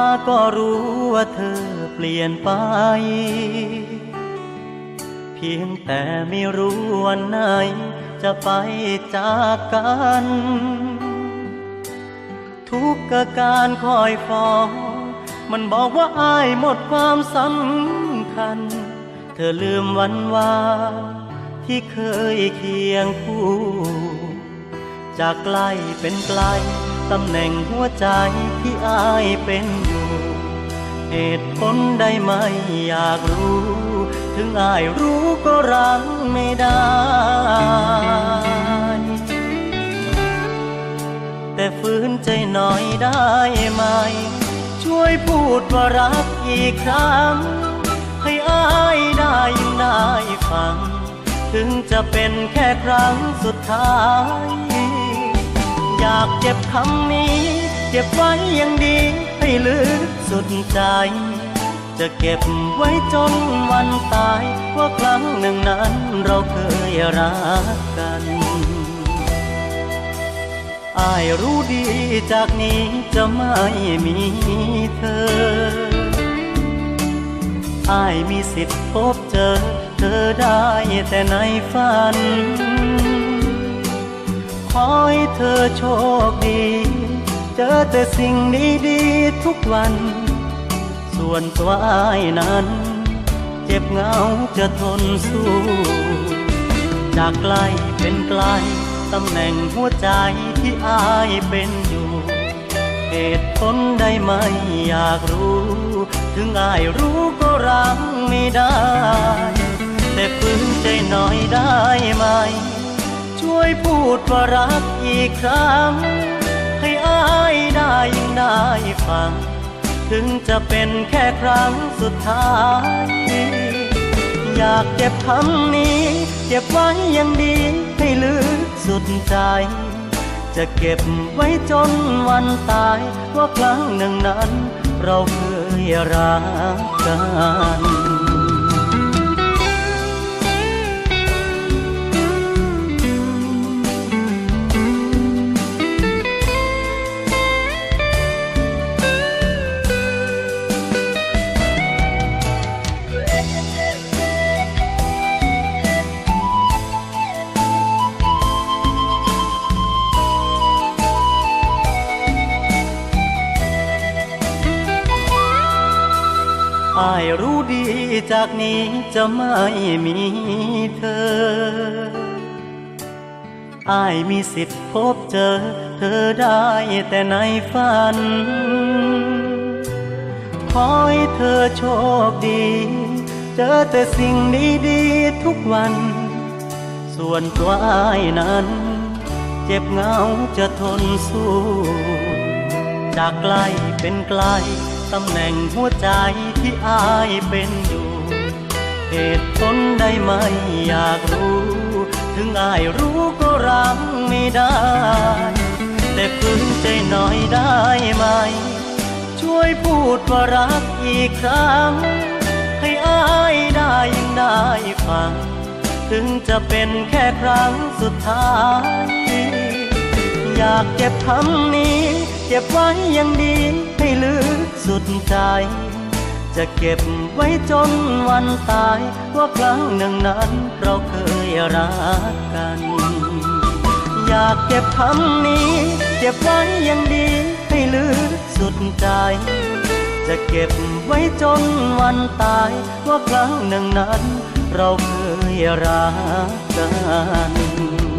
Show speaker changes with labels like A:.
A: าก็รู้ว่าเธอเปลี่ยนไป เพียงแต่ไม่รู้วันไหนจะไปจากกัน ทุกการคอยฟ้อง มันบอกว่าอายหมดความสำคัญ เธอลืมวันวานที่เคยเคียงคู่ จากไกลเป็นไกลตำแหน่งหัวใจที่อายเป็นอยู่ เหตุผลใดไม่อยากรู้ ถึงอายรู้ก็รังไม่ได้ แต่ฝืนใจหน่อยได้ไหม ช่วยพูดว่ารักอีกครั้ง ให้อายได้ยินได้ฟัง ถึงจะเป็นแค่ครั้งสุดท้าย อยากเก็บคำนี้ เก็บไว้อย่างดี ให้ลึกสุดใจ จะเก็บไว้จนวันตาย ว่าครั้งหนึ่งนั้นเราเคยรักกันอายรู้ดีจากนี้จะไม่มีเธออายมีสิทธิ์พบเจอ เธอได้แต่ในฝัน ขอให้เธอโชคดี เจอแต่สิ่งดีๆทุกวัน ส่วนตัวอายนั้น เจ็บเหงาจะทนสู้ จากไกลเป็นไกลตำแหน่งหัวใจที่อายเป็นอยู่ เหตุผลใดไหมอยากรู้ ถึงอายรู้ก็รังไม่ได้ แต่ฝืนใจหน่อยได้ไหม ช่วยพูดว่ารักอีกครั้ง ฟัง ถึงจะเป็นแค่ครั้งสุดท้าย อยากเก็บคำนี้ เก็บไว้อย่างดีให้ลึกสุดใจ จะเก็บไว้จนวันตาย ว่าครั้งหนึ่งนั้น เราเคยรักกัน อายรู้ดีจากนี้จะไม่มีเธอ อายมีสิทธิ์พบเจอ เธอได้แต่ในฝัน ขอให้เธอโชคดี เจอแต่สิ่งดีๆทุกวัน ส่วนตัวอายนั้น เจ็บเหงาจะทนสู้ จากไกลเป็นไกล ตำแหน่งหัวใจที่อายเป็นอยู่ เหตุผลใดไม่อยากรู้ ถึงอายรู้ก็รังไม่ได้ แต่ฝืนใจหน่อยได้ไหม ช่วยพูดว่ารักอีกครั้ง ให้อายได้ยิ่งได้ฟัง ถึงจะเป็นแค่ครั้งสุดท้ายอยากเก็บคำนี้ เก็บไว้อย่างดี สุดใจ จะเก็บไว้จนวันตาย ว่าครั้งหนึ่งนั้นเราเคยรักกัน อยากเก็บคำนี้ เก็บไว้อย่างดีให้ลึกสุดใจ จะเก็บไว้จนวันตาย ว่าครั้งหนึ่งนั้น เราเคยรักกัน